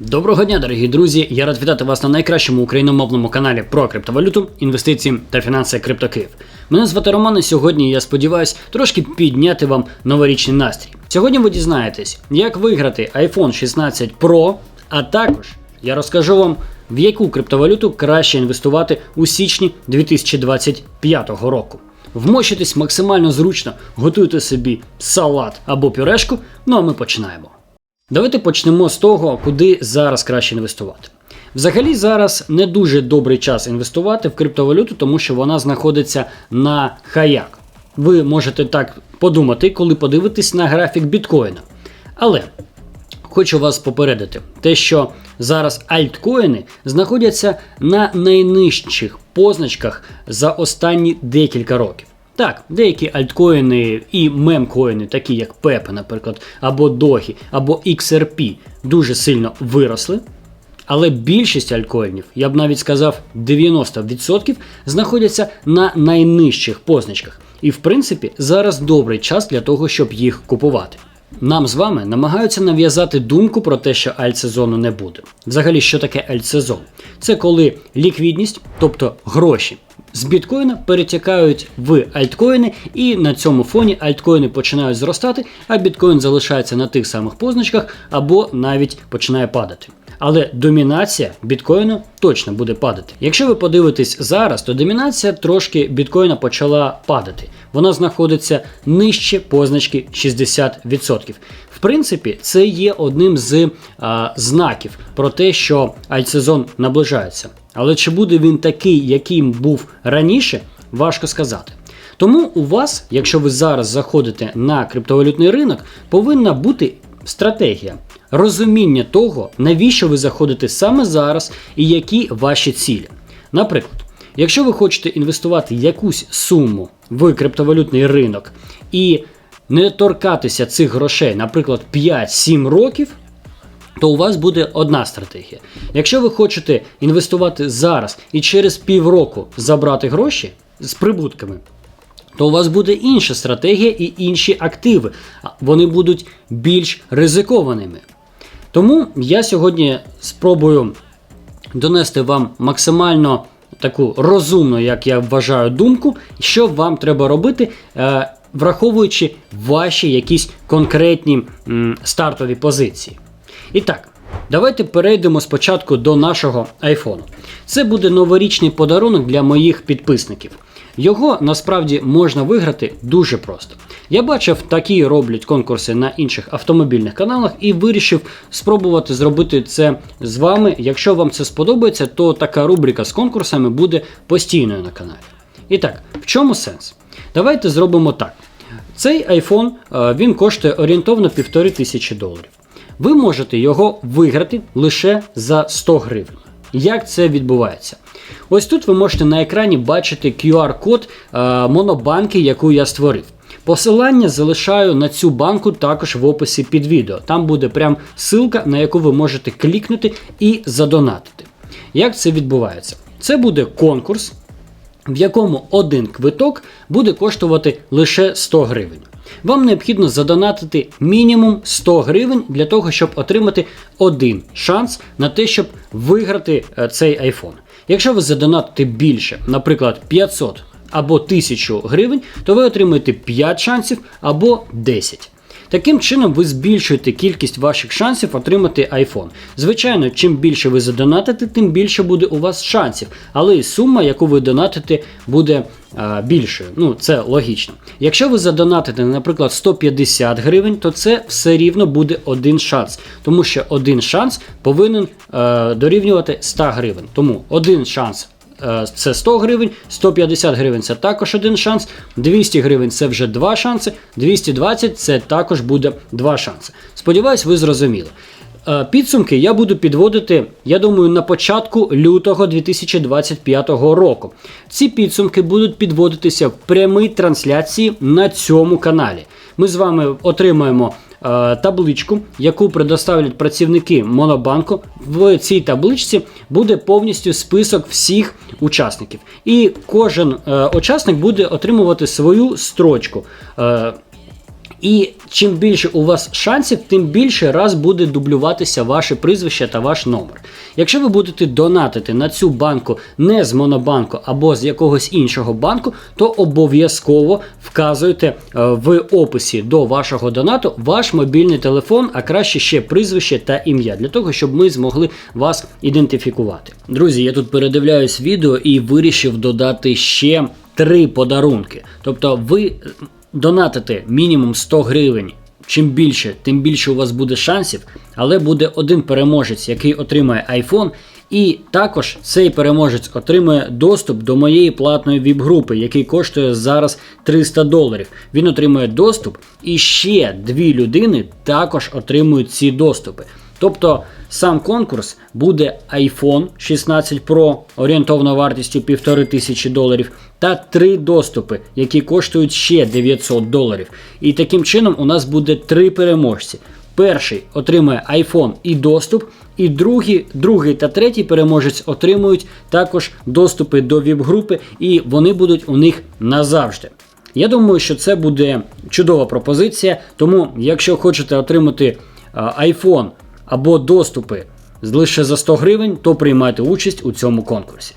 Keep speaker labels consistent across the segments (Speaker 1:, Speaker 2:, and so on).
Speaker 1: Доброго дня, дорогі друзі! Я рад вітати вас на найкращому україномовному каналі про криптовалюту, інвестиції та фінанси Криптокиїв. Мене звати Роман, і сьогодні я сподіваюся трошки підняти вам новорічний настрій. Сьогодні ви дізнаєтесь, як виграти iPhone 16 Pro, а також я розкажу вам, в яку криптовалюту краще інвестувати у січні 2025 року. Вмощитесь максимально зручно, готуйте собі салат або пюрешку, ну а ми починаємо. Давайте почнемо з того, куди зараз краще інвестувати. Взагалі, зараз не дуже добрий час інвестувати в криптовалюту, тому що вона знаходиться на хаях. Ви можете так подумати, коли подивитесь на графік біткоїна. Але хочу вас попередити, те, що зараз альткоїни знаходяться на найнижчих позначках за останні декілька років. Так, деякі альткоїни і мемкоїни, такі як Пепе, наприклад, або Догі, або XRP, дуже сильно виросли. Але більшість альткоїнів, я б навіть сказав 90%, знаходяться на найнижчих позначках. І в принципі зараз добрий час для того, щоб їх купувати. Нам з вами намагаються нав'язати думку про те, що альтсезону не буде. Взагалі, що таке альтсезон? Це коли ліквідність, тобто гроші, з біткоїна перетікають в альткоїни, і на цьому фоні альткоїни починають зростати, а біткоін залишається на тих самих позначках або навіть починає падати. Але домінація біткоїну точно буде падати. Якщо ви подивитесь зараз, то домінація трошки біткоїна почала падати. Вона знаходиться нижче позначки 60%. В принципі, це є одним з а, знаків про те, що альтсезон наближається. Але чи буде він такий, яким був раніше, важко сказати. Тому у вас, якщо ви зараз заходите на криптовалютний ринок, повинна бути стратегія, розуміння того, навіщо ви заходите саме зараз і які ваші цілі. Наприклад, якщо ви хочете інвестувати якусь суму в криптовалютний ринок і не торкатися цих грошей, наприклад, 5-7 років, то у вас буде одна стратегія. Якщо ви хочете інвестувати зараз і через півроку забрати гроші з прибутками, то у вас буде інша стратегія і інші активи. Вони будуть більш ризикованими. Тому я сьогодні спробую донести вам максимально таку розумну, як я вважаю, думку, що вам треба робити, е, враховуючи ваші якісь конкретні стартові позиції. І так, давайте перейдемо спочатку до нашого айфону. Це буде новорічний подарунок для моїх підписників. Його насправді можна виграти дуже просто. Я бачив, такі роблять конкурси на інших автомобільних каналах і вирішив спробувати зробити це з вами. Якщо вам це сподобається, то така рубрика з конкурсами буде постійною на каналі. І так, в чому сенс? Давайте зробимо так. Цей iPhone е, він коштує орієнтовно 1500 тисячі доларів. Ви можете його виграти лише за 100 гривень. Як це відбувається? Ось тут ви можете на екрані бачити QR-код е, монобанки, яку я створив. Посилання залишаю на цю банку також в описі під відео. Там буде прям ссылка, на яку ви можете клікнути і задонатити. Як це відбувається? Це буде конкурс, в якому один квиток буде коштувати лише 100 гривень. Вам необхідно задонатити мінімум 100 гривень для того, щоб отримати один шанс на те, щоб виграти е, цей iPhone. Якщо ви задонатите більше, наприклад, 500 або 1000 гривень, то ви отримаєте 5 шансів або 10. Таким чином, ви збільшуєте кількість ваших шансів отримати iPhone. Звичайно, чим більше ви задонатите, тим більше буде у вас шансів. Але і сума, яку ви донатите, буде а, більшою. Ну, це логічно. Якщо ви задонатите, наприклад, 150 гривень, то це все рівно буде один шанс. Тому що один шанс повинен е, дорівнювати 100 гривень. Тому один шанс це 100 гривень, 150 гривень це також один шанс, 200 гривень це вже два шанси, 220 це також буде два шанси. Сподіваюсь, ви зрозуміли. Е, Підсумки я буду підводити, я думаю, на початку лютого 2025 року. Ці підсумки будуть підводитися в прямій трансляції на цьому каналі. Ми з вами отримаємо е, табличку, яку предоставлять працівники Монобанку. В цій табличці буде повністю список всіх учасників. І кожен е, учасник буде отримувати свою строчку. І чим більше у вас шансів, тим більше раз буде дублюватися ваше прізвище та ваш номер. Якщо ви будете донатити на цю банку не з Монобанку або з якогось іншого банку, то обов'язково вказуйте е, в описі до вашого донату ваш мобільний телефон, а краще ще прізвище та ім'я, для того, щоб ми змогли вас ідентифікувати. Друзі, я тут передивляюсь відео і вирішив додати ще три подарунки. Тобто ви донатите мінімум 100 гривень. Чим більше, тим більше у вас буде шансів, але буде один переможець, який отримає iPhone, і також цей переможець отримує доступ до моєї платної віп-групи, який коштує зараз 300 доларів. Він отримує доступ, і ще дві людини також отримують ці доступи. Тобто сам конкурс буде iPhone 16 Pro орієнтовно вартістю 1500 доларів та три доступи, які коштують ще 900 доларів. І таким чином у нас буде три переможці. Перший отримує iPhone і доступ, і другий, другий та третій переможець отримують також доступи до віп-групи, і вони будуть у них назавжди. Я думаю, що це буде чудова пропозиція. Тому, якщо хочете отримати iPhone або доступи лише за 100 гривень, то приймайте участь у цьому конкурсі.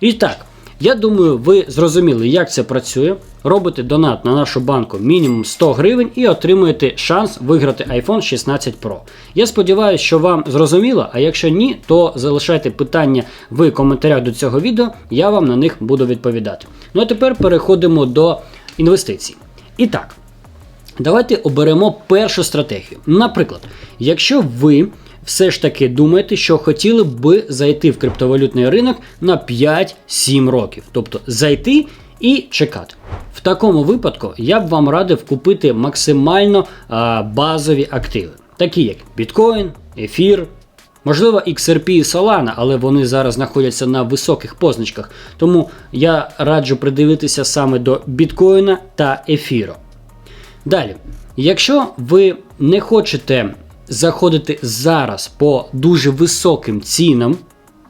Speaker 1: І так, я думаю, ви зрозуміли, як це працює. Робите донат на нашу банку мінімум 100 гривень і отримуєте шанс виграти iPhone 16 Pro. Я сподіваюся, що вам зрозуміло, а якщо ні, то залишайте питання в коментарях до цього відео, я вам на них буду відповідати. Ну а тепер переходимо до інвестицій. І так. Давайте оберемо першу стратегію. Наприклад, якщо ви все ж таки думаєте, що хотіли б зайти в криптовалютний ринок на 5-7 років, тобто зайти і чекати. В такому випадку я б вам радив купити максимально а, базові активи, такі як біткоін, ефір. Можливо, XRP і Solana, але вони зараз знаходяться на високих позначках. Тому я раджу придивитися саме до біткоїна та ефіру. Далі, якщо ви не хочете заходити зараз по дуже високим цінам,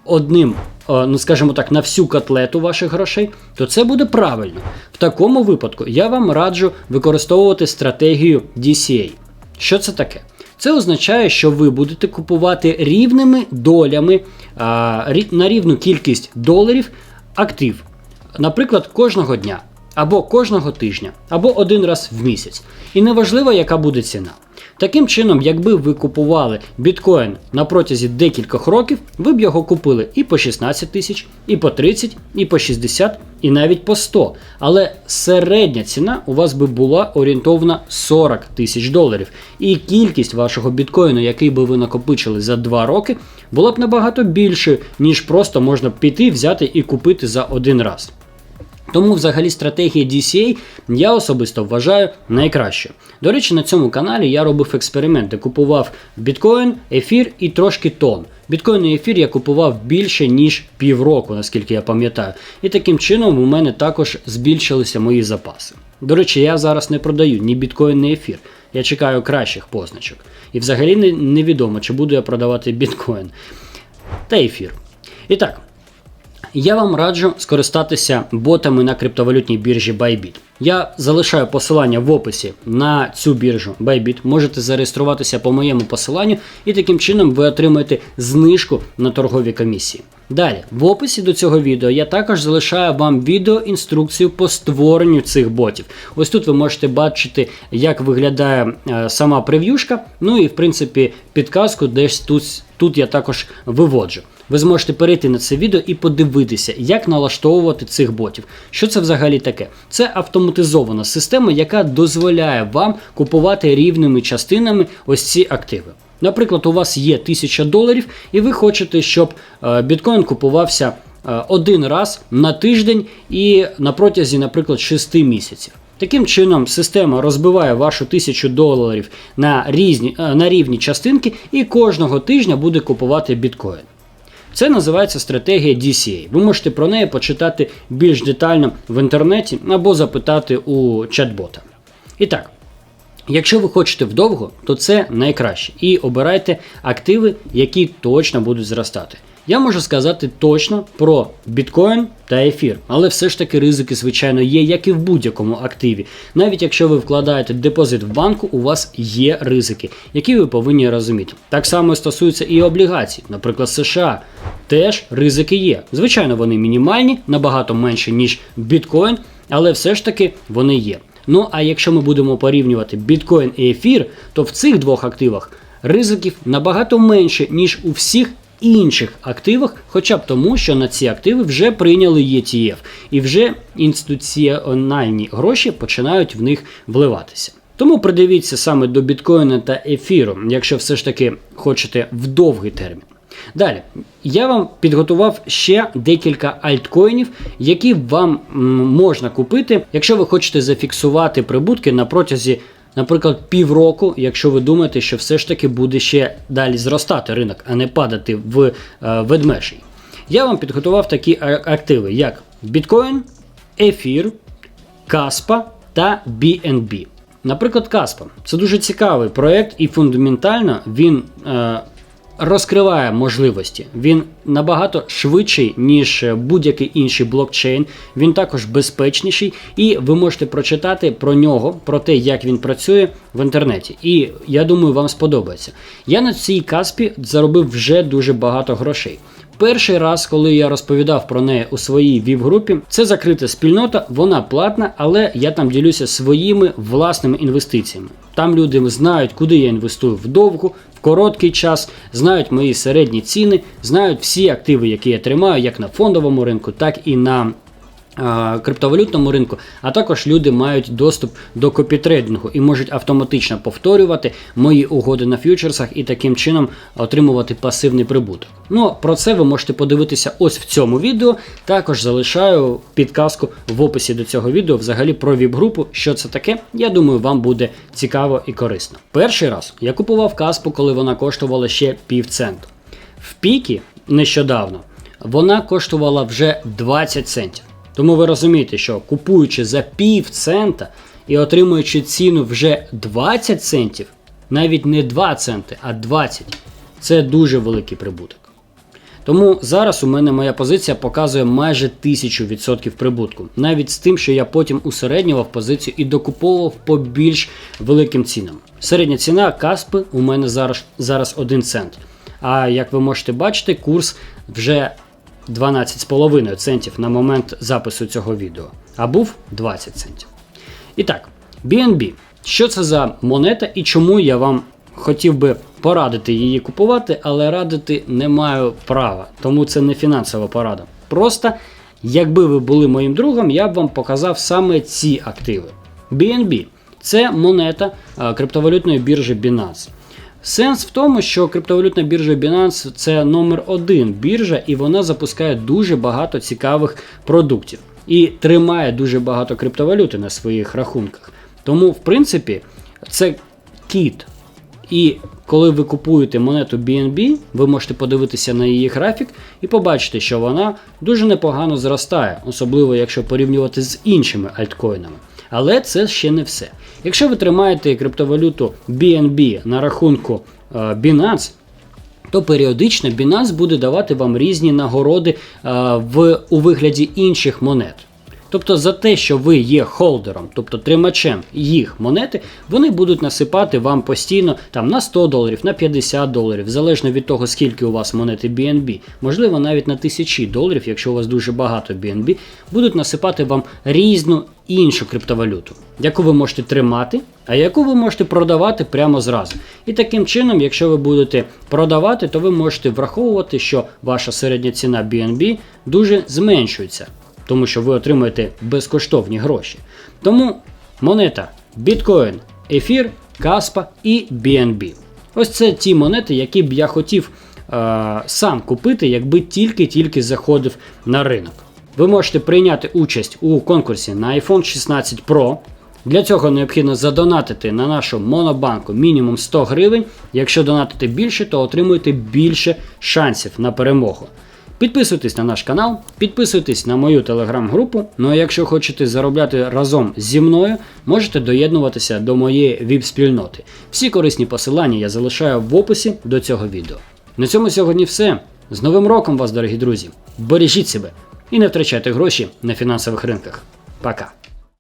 Speaker 1: одним, е, ну скажімо так, на всю котлету ваших грошей, то це буде правильно. В такому випадку я вам раджу використовувати стратегію DCA. Що це таке? Це означає, що ви будете купувати рівними долями а, на рівну кількість доларів актив, наприклад, кожного дня або кожного тижня, або один раз в місяць. І неважливо, яка буде ціна. Таким чином, якби ви купували біткоін на протязі декількох років, ви б його купили і по 16 тисяч, і по 30, і по 60, і навіть по 100. Але середня ціна у вас би була орієнтовна 40 тисяч доларів. І кількість вашого біткоїну, який би ви накопичили за 2 роки, була б набагато більшою, ніж просто можна піти, взяти і купити за один раз. Тому, взагалі, стратегія DCA я особисто вважаю найкращою. До речі, на цьому каналі я робив експерименти, купував біткоін, ефір і трошки тон. Біткоін і ефір я купував більше, ніж півроку, наскільки я пам'ятаю. І таким чином у мене також збільшилися мої запаси. До речі, я зараз не продаю ні біткоін, ні ефір. Я чекаю кращих позначок. І взагалі невідомо, чи буду я продавати біткоін та ефір. І так. Я вам раджу скористатися ботами на криптовалютній біржі Bybit. Я залишаю посилання в описі на цю біржу Bybit. Можете зареєструватися по моєму посиланню, і таким чином ви отримаєте знижку на торгові комісії. Далі, в описі до цього відео я також залишаю вам відеоінструкцію по створенню цих ботів. Ось тут ви можете бачити, як виглядає е, сама прев'юшка. Ну і в принципі підказку десь тут, тут я також виводжу. Ви зможете перейти на це відео і подивитися, як налаштовувати цих ботів. Що це взагалі таке? Це автоматизована система, яка дозволяє вам купувати рівними частинами ось ці активи. Наприклад, у вас є 1000 доларів, і ви хочете, щоб е, біткоін купувався е, один раз на тиждень і на протязі, наприклад, 6 місяців. Таким чином, система розбиває вашу 1000 доларів на різні, е, на рівні частинки і кожного тижня буде купувати біткоін. Це називається стратегія DCA. Ви можете про неї почитати більш детально в інтернеті або запитати у чат-бота. І так, якщо ви хочете вдовго, то це найкраще. І обирайте активи, які точно будуть зростати. Я можу сказати точно про біткоін та ефір, але все ж таки ризики, звичайно, є, як і в будь-якому активі. Навіть якщо ви вкладаєте депозит в банку, у вас є ризики, які ви повинні розуміти. Так само стосується і облігацій, наприклад, США. Теж ризики є. Звичайно, вони мінімальні, набагато менше, ніж біткоін, але все ж таки вони є. Ну а якщо ми будемо порівнювати біткоін і ефір, то в цих двох активах ризиків набагато менше, ніж у всіх інших активах, хоча б тому, що на ці активи вже прийняли ETF, і вже інституціональні гроші починають в них вливатися. Тому придивіться саме до біткоїна та ефіру, якщо все ж таки хочете в довгий термін. Далі, я вам підготував ще декілька альткоїнів, які вам можна купити, якщо ви хочете зафіксувати прибутки на протязі, наприклад, півроку, якщо ви думаєте, що все ж таки буде ще далі зростати ринок, а не падати в е, ведмежий. Я вам підготував такі активи, як біткоін, ефір, Каспа та BNB. Наприклад, Каспа. Це дуже цікавий проєкт, і фундаментально він. Е, розкриває можливості. Він набагато швидший, ніж будь-який інший блокчейн. Він також безпечніший, і ви можете прочитати про нього, про те, як він працює в інтернеті. І я думаю, вам сподобається. Я на цій каспі заробив вже дуже багато грошей. Перший раз, коли я розповідав про неї у своїй віп-групі, це закрита спільнота, вона платна, але я там ділюся своїми власними інвестиціями. Там люди знають, куди я інвестую вдовгу, в короткий час, знають мої середні ціни, знають всі активи, які я тримаю, як на фондовому ринку, так і на криптовалютному ринку, а також люди мають доступ до копітрейдингу і можуть автоматично повторювати мої угоди на фьючерсах і таким чином отримувати пасивний прибуток. Ну про це ви можете подивитися ось в цьому відео. Також залишаю підказку в описі до цього відео взагалі про віп-групу, що це таке. Я думаю, вам буде цікаво і корисно. Перший раз я купував каспу, коли вона коштувала ще пів центу. В пікі нещодавно вона коштувала вже 20 центів. Тому ви розумієте, що купуючи за пів цента і отримуючи ціну вже 20 центів, навіть не 2 центи, а 20, це дуже великий прибуток. Тому зараз у мене моя позиція показує майже 1000% прибутку, навіть з тим, що я потім усереднював позицію і докуповував по більш великим цінам. Середня ціна Каспи у мене зараз зараз 1 цент. А як ви можете бачити, курс вже 12,5 центів на момент запису цього відео, а був 20 центів. І так, BNB. Що це за монета і чому я вам хотів би порадити її купувати, але радити не маю права, тому це не фінансова порада. Просто, якби ви були моїм другом, я б вам показав саме ці активи. BNB це монета криптовалютної біржі Binance. Сенс в тому, що криптовалютна біржа Binance це номер один біржа, і вона запускає дуже багато цікавих продуктів і тримає дуже багато криптовалюти на своїх рахунках. Тому, в принципі, це кіт. І коли ви купуєте монету BNB, ви можете подивитися на її графік і побачити, що вона дуже непогано зростає, особливо якщо порівнювати з іншими альткоїнами. Але це ще не все. Якщо ви тримаєте криптовалюту BNB на рахунку е, Binance, то періодично Binance буде давати вам різні нагороди е, в, у вигляді інших монет. Тобто за те, що ви є холдером, тобто тримачем їх монети, вони будуть насипати вам постійно там на 100 доларів, на 50 доларів, залежно від того, скільки у вас монети BNB, можливо, навіть на 1000 доларів, якщо у вас дуже багато BNB, будуть насипати вам різну іншу криптовалюту, яку ви можете тримати, а яку ви можете продавати прямо зразу. І таким чином, якщо ви будете продавати, то ви можете враховувати, що ваша середня ціна BNB дуже зменшується тому що ви отримуєте безкоштовні гроші. Тому монета біткоін, ефір, Каспа і BNB. Ось це ті монети, які б я хотів е, сам купити, якби тільки-тільки заходив на ринок. Ви можете прийняти участь у конкурсі на iPhone 16 Pro. Для цього необхідно задонатити на нашу монобанку мінімум 100 гривень. Якщо донатити більше, то отримуєте більше шансів на перемогу. Підписуйтесь на наш канал, підписуйтесь на мою телеграм-групу. Ну а якщо хочете заробляти разом зі мною, можете доєднуватися до моєї віп-спільноти. Всі корисні посилання я залишаю в описі до цього відео. На цьому сьогодні все. З Новим роком вас, дорогі друзі! Бережіть себе і не втрачайте гроші на фінансових ринках. Пока!